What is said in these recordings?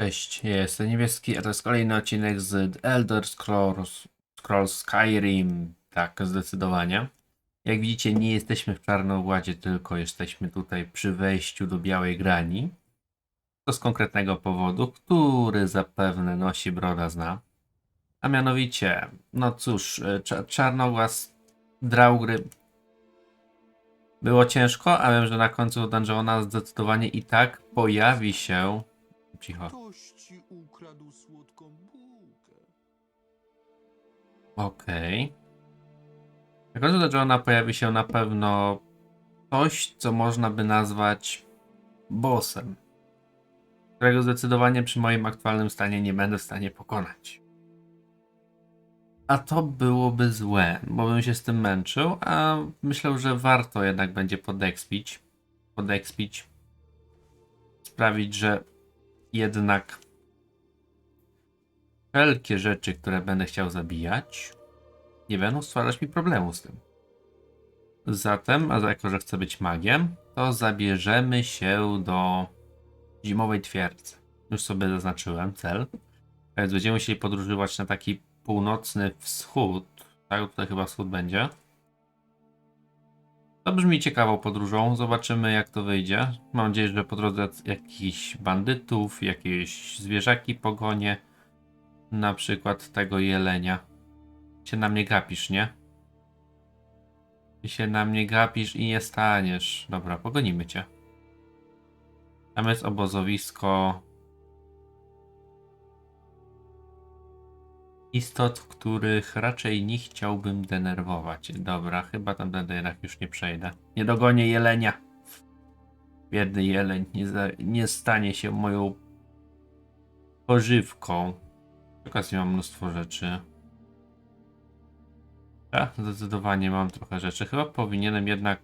Cześć, ja jestem Niebieski, a to jest kolejny odcinek z Elder Scrolls, Scrolls Skyrim. Tak, zdecydowanie. Jak widzicie, nie jesteśmy w Czarnogładzie, tylko jesteśmy tutaj przy wejściu do Białej Grani. To z konkretnego powodu, który zapewne nosi broda zna. A mianowicie, no cóż, e, Cza- Czarnogłaz drał gry. Było ciężko, a wiem, że na końcu dungeona zdecydowanie i tak pojawi się... Cicho. Ktoś ci ukradł słodką bułkę. Okej. Końcu do Johna pojawi się na pewno coś, co można by nazwać bossem, którego zdecydowanie przy moim aktualnym stanie nie będę w stanie pokonać. A to byłoby złe, bo bym się z tym męczył, a myślę, że warto jednak będzie podekspić, podekspić, sprawić, że jednak wszelkie rzeczy, które będę chciał zabijać, nie będą stwarzać mi problemu z tym. Zatem, a jako że chcę być magiem, to zabierzemy się do zimowej twierdzy. Już sobie zaznaczyłem cel. Więc będziemy musieli podróżować na taki północny wschód. Tak, tutaj chyba wschód będzie. To brzmi ciekawą podróżą. Zobaczymy, jak to wyjdzie. Mam nadzieję, że po drodze jakichś bandytów, jakieś zwierzaki pogonie. Na przykład tego jelenia. Się na mnie gapisz, nie? Ty się na mnie gapisz i nie staniesz. Dobra, pogonimy cię. Tam jest obozowisko istot, których raczej nie chciałbym denerwować. Dobra, chyba tam będę jednak już nie przejdę. Nie dogonię jelenia. Biedny jeleń nie, za, nie stanie się moją pożywką. Okazji mam mnóstwo rzeczy. Ja zdecydowanie mam trochę rzeczy. Chyba powinienem jednak.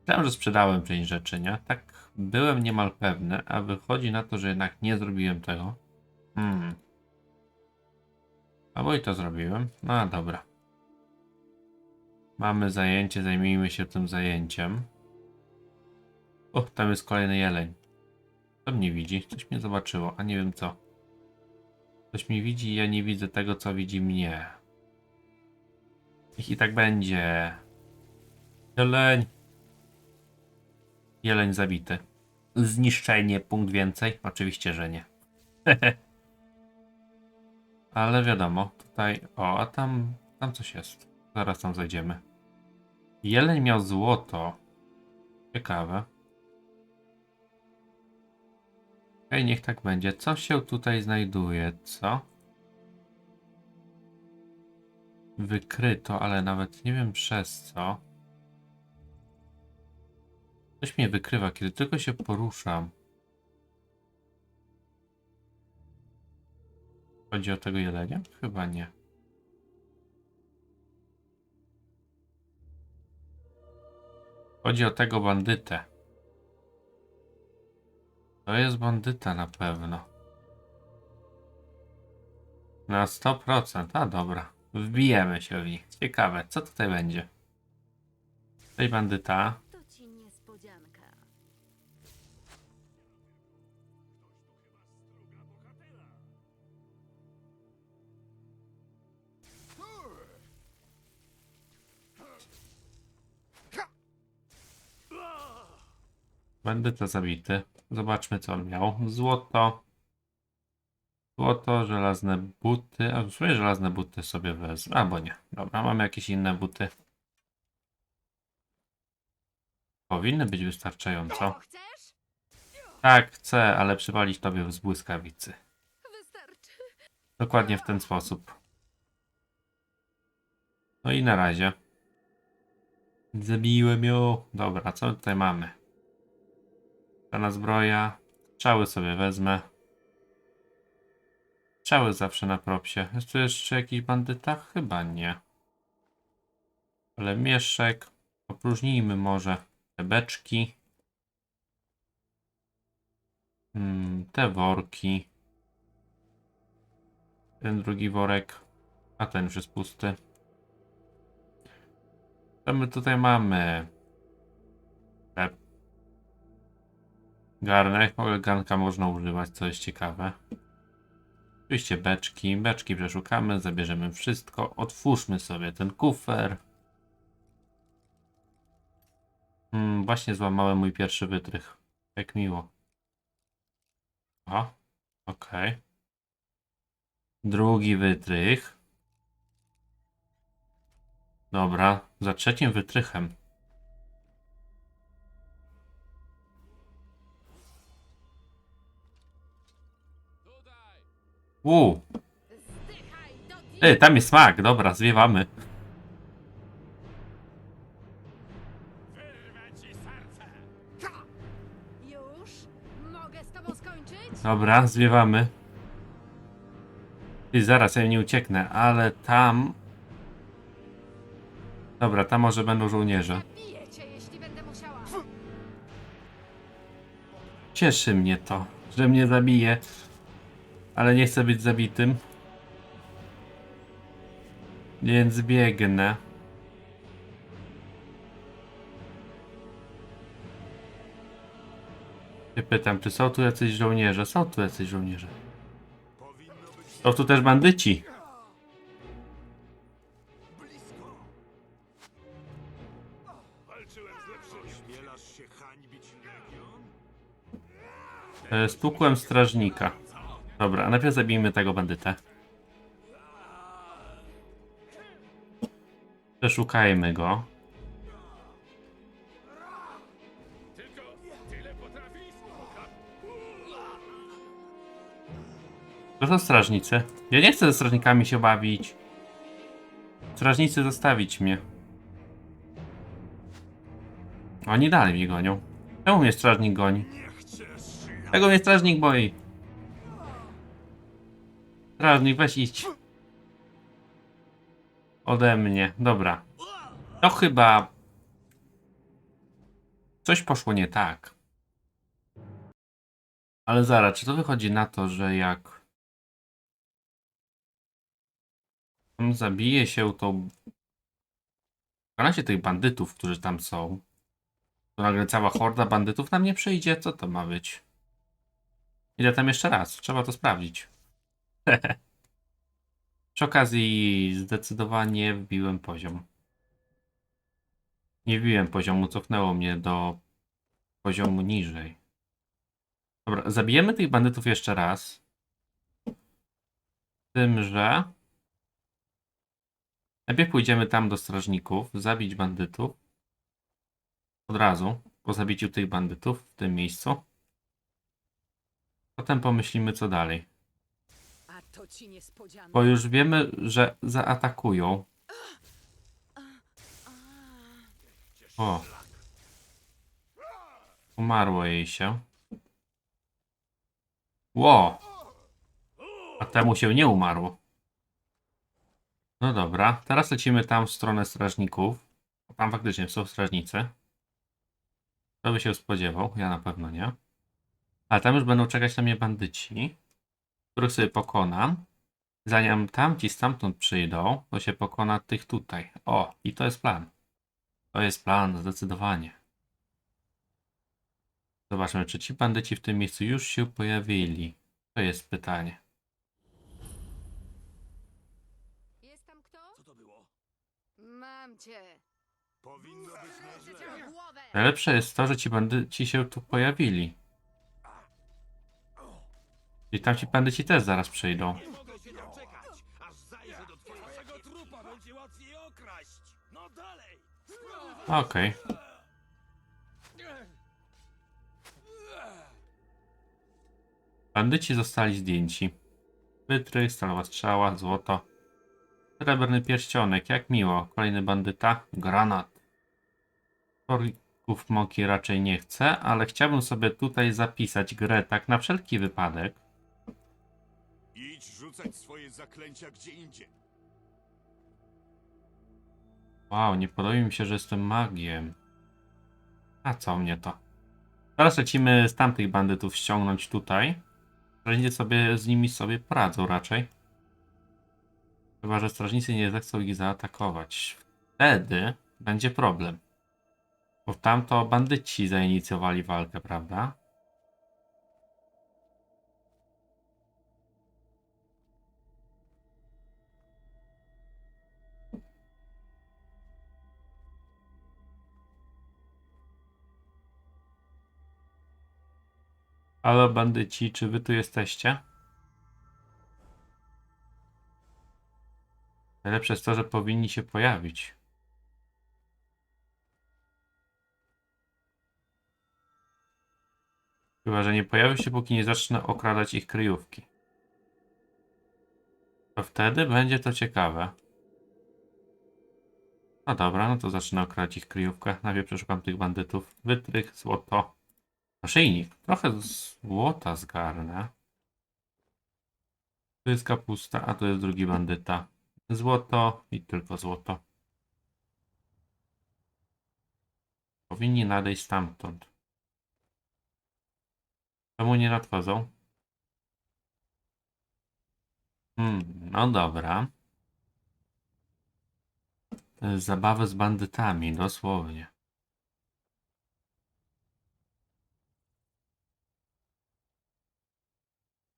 Myślałem, że sprzedałem część rzeczy, nie? Tak byłem niemal pewny, a wychodzi na to, że jednak nie zrobiłem tego. Hmm. Albo i to zrobiłem. No dobra. Mamy zajęcie, zajmijmy się tym zajęciem. O, tam jest kolejny jeleń. Co mnie widzi? Coś mnie zobaczyło, a nie wiem co. Coś mnie widzi i ja nie widzę tego, co widzi mnie. Niech i tak będzie. Jeleń. Jeleń zabity. Zniszczenie, punkt więcej? Oczywiście, że nie. Ale wiadomo, tutaj. O, a tam. Tam coś jest. Zaraz tam zajdziemy. Jeleń miał złoto. Ciekawe. Okej, niech tak będzie. Co się tutaj znajduje? Co? Wykryto, ale nawet nie wiem przez co. Coś mnie wykrywa, kiedy tylko się poruszam. Chodzi o tego jelenia? Chyba nie. Chodzi o tego bandytę. To jest bandyta na pewno. Na 100%. A dobra. Wbijemy się w nich. Ciekawe, co tutaj będzie? Tej bandyta. Bandyta zabity. Zobaczmy, co on miał. Złoto. Złoto, żelazne buty. A w sumie żelazne buty sobie wezmę. Albo nie. Dobra, mamy jakieś inne buty. Powinny być wystarczająco. Tak, chcę, ale przywalić tobie z błyskawicy. Dokładnie w ten sposób. No i na razie. Zabiłem ją. Dobra, co tutaj mamy? Czarna zbroja. Strzały sobie wezmę. Strzały zawsze na propsie. Jest tu jeszcze jakiś bandyta? Chyba nie. Ale mieszek. Opróżnijmy może te beczki. Hmm, te worki. Ten drugi worek. A ten już jest pusty. Co my tutaj mamy? Ale garnka można używać, co jest ciekawe. Oczywiście beczki, beczki przeszukamy, zabierzemy wszystko. Otwórzmy sobie ten kufer. Hmm, właśnie złamałem mój pierwszy wytrych. Jak miło. O, okej. Drugi wytrych. Dobra, za trzecim wytrychem. Uuu, Ej, tam jest smak, dobra, zwiewamy. Dobra, zwiewamy. I zaraz ja nie ucieknę, ale tam. Dobra, tam może będą żołnierze. Będę. Cieszy mnie to, że mnie zabije. Ale nie chcę być zabitym. Więc biegnę. Pytam, czy są tu jacyś żołnierze? Są tu jacyś żołnierze. Są tu też bandyci. Legion? E, strażnika. Dobra, a najpierw zabijmy tego bandytę. Przeszukajmy go. To są strażnicy. Ja nie chcę ze strażnikami się bawić. Strażnicy zostawić mnie. Oni dalej mnie gonią. Czemu mnie strażnik goni? Czego mnie strażnik boi? Strażnik, weź idź. Ode mnie. Dobra. To chyba... Coś poszło nie tak. Ale zaraz, czy to wychodzi na to, że jak... On zabije się. Wykona się tych bandytów, którzy tam są. To nagle cała horda bandytów na mnie przyjdzie? Co to ma być? Idę tam jeszcze raz, trzeba to sprawdzić. Przy okazji zdecydowanie wbiłem poziom. Nie wbiłem poziomu, cofnęło mnie do poziomu niżej. Dobra, zabijemy tych bandytów jeszcze raz. Tym, że najpierw pójdziemy tam do strażników, zabić bandytów. Od razu, po zabiciu tych bandytów w tym miejscu. Potem pomyślimy co dalej. To. Bo już wiemy, że zaatakują. O. Umarło jej się. Ło. A temu się nie umarło. No dobra, teraz lecimy tam w stronę strażników. Tam faktycznie są strażnicy. Kto by się spodziewał? Ja na pewno nie. Ale tam już będą czekać na mnie bandyci, których sobie pokonam. Zanim tamci stamtąd przyjdą, to się pokona tych tutaj. O, i to jest plan. To jest plan, zdecydowanie. Zobaczmy, czy ci bandyci w tym miejscu już się pojawili. To jest pytanie. Jest tam kto? Co to było? Mam cię. Powinno być na źle. Najlepsze jest to, że ci bandyci się tu pojawili. I tamci bandyci też zaraz przyjdą. Nie mogę się doczekać, aż zajrzę do twojego trupa, będzie łatwiej okraść. No dalej! Okej. Bandyci zostali zdjęci. Wytrych, stalowa strzała, złoto. Srebrny pierścionek, jak miło. Kolejny bandyta. Granat. Torlików moki raczej nie chcę, ale chciałbym sobie tutaj zapisać grę tak na wszelki wypadek. Idź rzucać swoje zaklęcia gdzie indziej. Wow, nie podoba mi się, że jestem magiem. A co mnie to? Teraz lecimy z tamtych bandytów ściągnąć tutaj. Strażnicy sobie z nimi sobie poradzą raczej. Chyba, że strażnicy nie zechcą ich zaatakować. Wtedy będzie problem. Bo tamto bandyci zainicjowali walkę, prawda? Halo bandyci, czy wy tu jesteście? Najlepsze jest to, że powinni się pojawić. Chyba, że nie pojawią się, póki nie zacznę okradać ich kryjówki. To wtedy będzie to ciekawe. No dobra, no to zacznę okradać ich kryjówkę. Najpierw przeszukam tych bandytów. Wytrych, złoto. Naszyjnik. Trochę złota zgarnę. Tu jest kapusta, a tu jest drugi bandyta. Złoto i tylko złoto. Powinni nadejść stamtąd. Czemu nie nadchodzą? Hmm, no dobra. Zabawy z bandytami, dosłownie.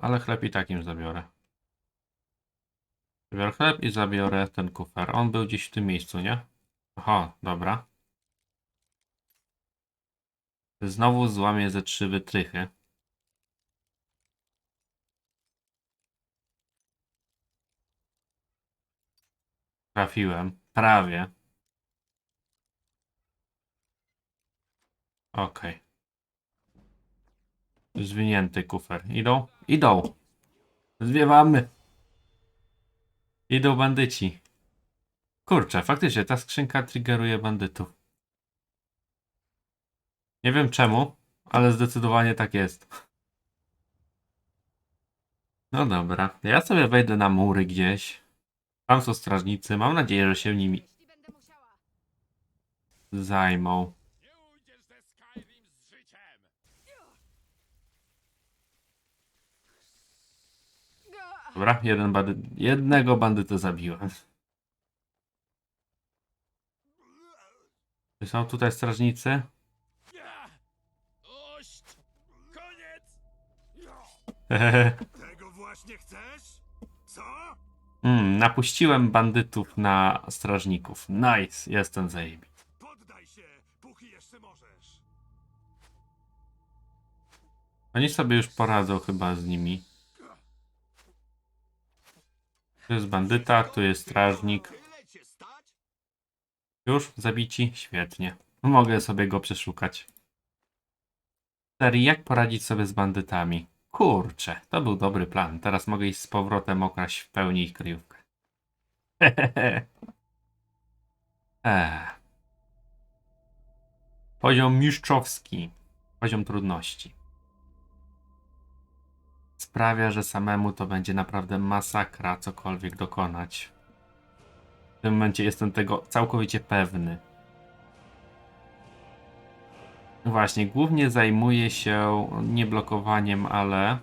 Ale chleb i takim zabiorę. Zabiorę chleb i zabiorę ten kufer. On był gdzieś w tym miejscu, nie? Aha, dobra. Znowu złamię ze trzy wytrychy. Trafiłem. Prawie. Okej. Zwinięty kufer. Idą? Idą. Zwiewamy. Idą bandyci. Kurczę, faktycznie ta skrzynka triggeruje bandytów. Nie wiem czemu, ale zdecydowanie tak jest. No dobra, ja sobie wejdę na mury gdzieś. Tam są strażnicy, mam nadzieję, że się nimi zajmą. Nie ujdziesz ze Skyrim z życiem! Ga- Dobra, jeden bandy... jednego bandytę zabiłem. Czy są tutaj strażnicy? Koniec! Tego właśnie chcesz? Co? Mm, napuściłem bandytów na strażników. Nice, jestem zajebisty. Poddaj się, póki jeszcze możesz. Oni sobie już poradzą chyba z nimi. Tu jest bandyta, tu jest strażnik. Już zabici? Świetnie. Mogę sobie go przeszukać. Serii, jak poradzić sobie z bandytami? Kurczę, to był dobry plan. Teraz mogę iść z powrotem okraść w pełni ich kryjówkę. Poziom mistrzowski. Poziom trudności. Sprawia, że samemu to będzie naprawdę masakra cokolwiek dokonać. W tym momencie jestem tego całkowicie pewny. Właśnie, głównie zajmuję się nie blokowaniem, ale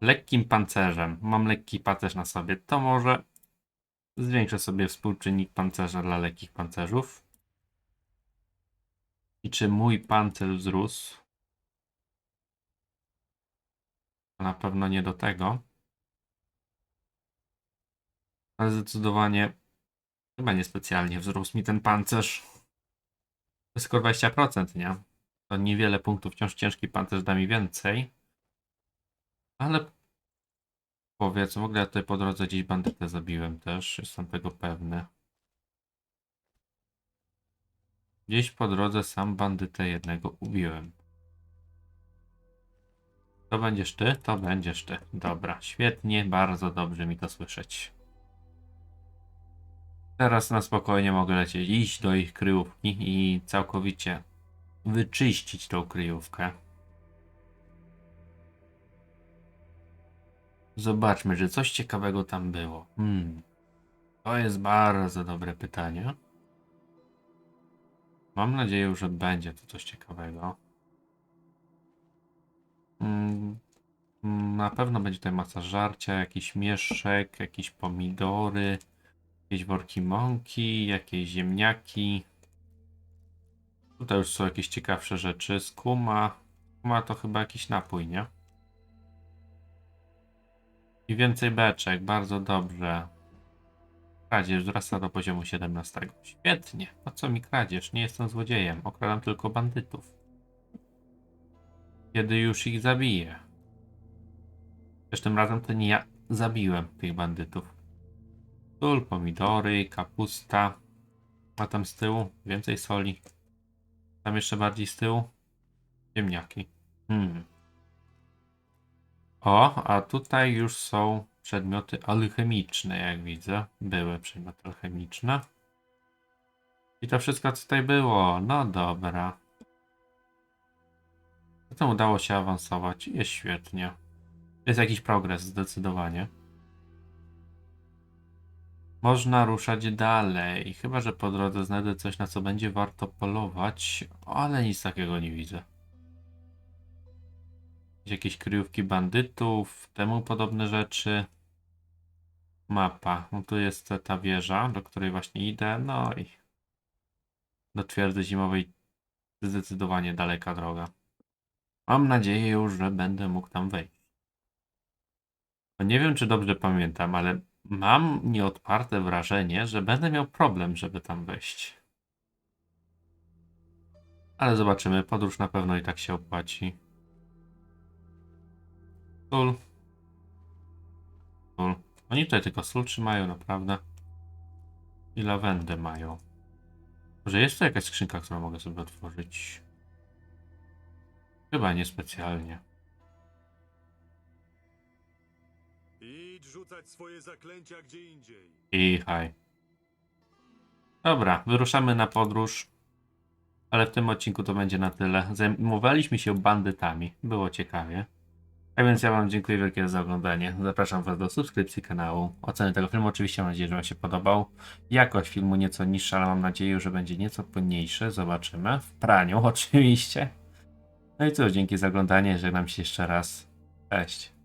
lekkim pancerzem. Mam lekki pancerz na sobie. To może zwiększę sobie współczynnik pancerza dla lekkich pancerzów. I czy mój pancerz wzrósł? Na pewno nie do tego. Ale zdecydowanie chyba niespecjalnie wzrósł mi ten pancerz. To jest tylko 20%, nie? To niewiele punktów, wciąż ciężki pancerz da mi więcej. Ale powiedz, w ogóle ja tutaj po drodze gdzieś bandytę zabiłem też, jestem tego pewny. Gdzieś po drodze sam bandytę jednego ubiłem. To będziesz ty? To będziesz ty. Dobra, świetnie, bardzo dobrze mi to słyszeć. Teraz na spokojnie mogę lecieć, iść do ich kryjówki i całkowicie wyczyścić tą kryjówkę. Zobaczmy, że coś ciekawego tam było. Hmm. To jest bardzo dobre pytanie. Mam nadzieję, że będzie tu coś ciekawego. Mm, Na pewno będzie tutaj masa żarcia, jakiś mieszek, jakieś pomidory, jakieś worki mąki, jakieś ziemniaki. Tutaj już są jakieś ciekawsze rzeczy. Skuma. Skuma to chyba jakiś napój, nie? I więcej beczek, bardzo dobrze. Kradzież wzrasta do poziomu 17. Świetnie. Po co mi kradzież? Nie jestem złodziejem. Okradam tylko bandytów. Kiedy już ich zabiję. Też tym razem to nie ja zabiłem tych bandytów. Sól, pomidory, kapusta. A tam z tyłu więcej soli. Tam jeszcze bardziej z tyłu. Ziemniaki. Hmm. O, a tutaj już są przedmioty alchemiczne, jak widzę. Były przedmioty alchemiczne. I to wszystko co tutaj było. No dobra. Zatem udało się awansować. Jest świetnie. Jest jakiś progres zdecydowanie. Można ruszać dalej. Chyba, że po drodze znajdę coś, na co będzie warto polować, ale nic takiego nie widzę. Jakieś kryjówki bandytów, temu podobne rzeczy. Mapa. No tu jest ta wieża, do której właśnie idę. No i do twierdzy zimowej zdecydowanie daleka droga. Mam nadzieję że będę mógł tam wejść. Bo nie wiem, czy dobrze pamiętam, ale mam nieodparte wrażenie, że będę miał problem, żeby tam wejść. Ale zobaczymy. Podróż na pewno i tak się opłaci. Sól. Sól. Oni tutaj tylko sól trzymają, naprawdę. I lawendę mają. Może jest tu jakaś skrzynka, którą mogę sobie otworzyć? Chyba niespecjalnie. Idź rzucać swoje zaklęcia gdzie indziej. I haj. Dobra, wyruszamy na podróż. Ale w tym odcinku to będzie na tyle. Zajmowaliśmy się bandytami. Było ciekawie. A więc ja Wam dziękuję wielkie za oglądanie. Zapraszam Was do subskrypcji kanału. Oceny tego filmu oczywiście mam nadzieję, że Wam się podobał. Jakość filmu nieco niższa, ale mam nadzieję, że będzie nieco płynniejszy. Zobaczymy. W praniu oczywiście. No i cóż, dzięki za oglądanie. Żegnam się jeszcze raz. Cześć.